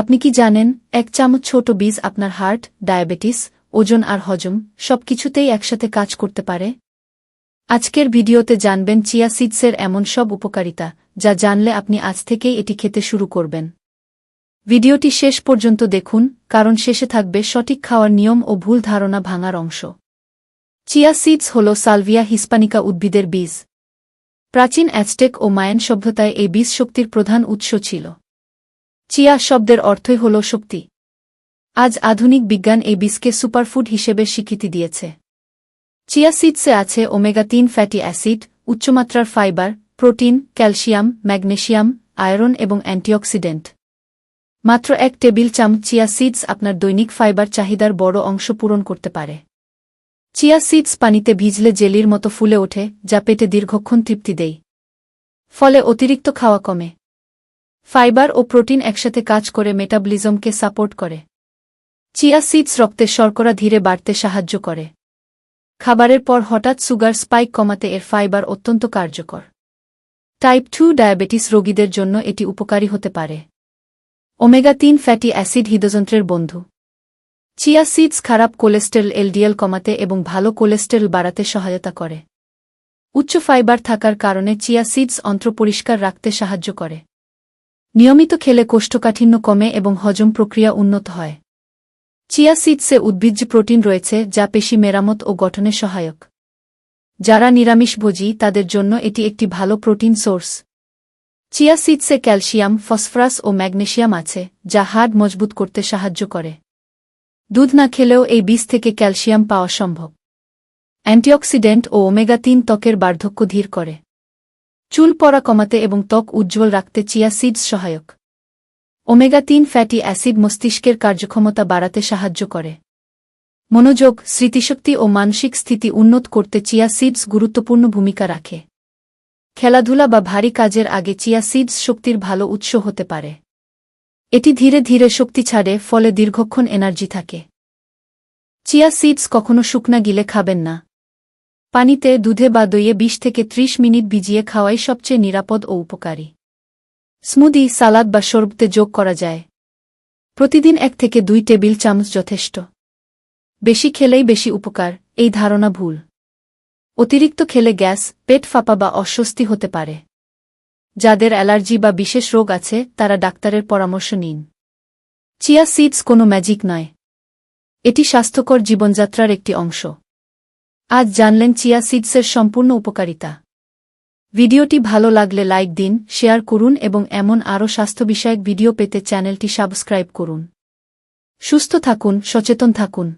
আপনি কি জানেন, এক চামচ ছোট বীজ আপনার হার্ট, ডায়াবেটিস, ওজন আর হজম সবকিছুতেই একসাথে কাজ করতে পারে? আজকের ভিডিওতে জানবেন চিয়া সিডসের এমন সব উপকারিতা, যা জানলে আপনি আজ থেকেই এটি খেতে শুরু করবেন। ভিডিওটি শেষ পর্যন্ত দেখুন, কারণ শেষে থাকবে সঠিক খাওয়ার নিয়ম ও ভুল ধারণা ভাঙার অংশ। চিয়া সিডস হল সালভিয়া হিসপানিকা উদ্ভিদের বীজ। প্রাচীন অ্যাজটেক ও মায়ান সভ্যতায় এই বীজ শক্তির প্রধান উৎস ছিল। চিয়া শব্দের অর্থই হল শক্তি। আজ আধুনিক বিজ্ঞান এই বীজকে সুপারফুড হিসেবে স্বীকৃতি দিয়েছে। চিয়া সিডসে আছে ওমেগা তিন ফ্যাটি অ্যাসিড, উচ্চমাত্রার fibre, protein, calcium magnesium iron এবং অ্যান্টিঅক্সিডেন্ট। মাত্র এক টেবিল চামচ চিয়া সিডস আপনার দৈনিক ফাইবার চাহিদার বড় অংশ পূরণ করতে পারে। চিয়া সিডস পানিতে ভিজলে জেলির মতো ফুলে ওঠে, যা পেটে দীর্ঘক্ষণ তৃপ্তি দেয়। ফলে অতিরিক্ত খাওয়া কমে। ফাইবার ও প্রোটিন একসাথে কাজ করে মেটাবলিজমকে সাপোর্ট করে। চিয়া সিডস রক্তের শর্করা ধীরে বাড়তে সাহায্য করে। খাবারের পর হঠাৎ সুগার স্পাইক কমাতে এর ফাইবার অত্যন্ত কার্যকর। টাইপ টু ডায়াবেটিস রোগীদের জন্য এটি উপকারী হতে পারে। ওমেগা তিন ফ্যাটি অ্যাসিড হৃদযন্ত্রের বন্ধু। চিয়া সিডস খারাপ কোলেস্টেরল এলডিএল কমাতে এবং ভালো কোলেস্টেরল বাড়াতে সহায়তা করে। উচ্চ ফাইবার থাকার কারণে চিয়া সিডস অন্ত্র পরিষ্কার রাখতে সাহায্য করে। নিয়মিত খেলে কোষ্ঠকাঠিন্য কমে এবং হজম প্রক্রিয়া উন্নত হয়। চিয়া সিডসে উদ্ভিজ্জ প্রোটিন রয়েছে যা পেশি মেরামত ও গঠনে সহায়ক। যারা নিরামিষভোজী তাদের জন্য এটি একটি ভালো প্রোটিন সোর্স। চিয়া সিডসে ক্যালসিয়াম, ফসফরাস ও ম্যাগনেশিয়াম আছে, যা হাড় মজবুত করতে সাহায্য করে। দুধ না খেলেও এই বীজ থেকে ক্যালসিয়াম পাওয়া সম্ভব। অ্যান্টিঅক্সিডেন্ট ও ওমেগা তিন ত্বকের বার্ধক্য ধীর করে। চুল পড়া কমাতে এবং ত্বক উজ্জ্বল রাখতে চিয়া সিডস সহায়ক। ওমেগা তিন ফ্যাটি অ্যাসিড মস্তিষ্কের কার্যক্ষমতা বাড়াতে সাহায্য করে। মনোযোগ, স্মৃতিশক্তি ও মানসিক স্থিতি উন্নত করতে চিয়া সিডস গুরুত্বপূর্ণ ভূমিকা রাখে। খেলাধুলা বা ভারী কাজের আগে চিয়া সিডস শক্তির ভালো উৎস হতে পারে। এটি ধীরে ধীরে শক্তি ছাড়ে, ফলে দীর্ঘক্ষণ এনার্জি থাকে। চিয়া সিডস কখনো শুকনা গিলে খাবেন না। পানিতে দুধে বা দইয়ে ২০ থেকে ৩০ মিনিট ভিজিয়ে খাওয়াই সবচেয়ে নিরাপদ ও উপকারী। স্মুদি, সালাদ বা শরবতে যোগ করা যায়। প্রতিদিন এক থেকে দুই টেবিল চামচ যথেষ্ট। বেশি খেলেই বেশি উপকার, এই ধারণা ভুল। অতিরিক্ত খেলে গ্যাস, পেট ফাঁপা বা অস্বস্তি হতে পারে। যাদের অ্যালার্জি বা বিশেষ রোগ আছে, তারা ডাক্তারের পরামর্শ নিন। চিয়া সিডস কোনো ম্যাজিক নয়। এটি স্বাস্থ্যকর জীবনযাত্রার একটি অংশ। আজ জানলেন চিয়া সিডসের সম্পূর্ণ উপকারিতা। ভিডিওটি ভালো লাগলে লাইক দিন, শেয়ার করুন এবং এমন আরও স্বাস্থ্য বিষয়ক ভিডিও পেতে চ্যানেলটি সাবস্ক্রাইব করুন। সুস্থ থাকুন, সচেতন থাকুন।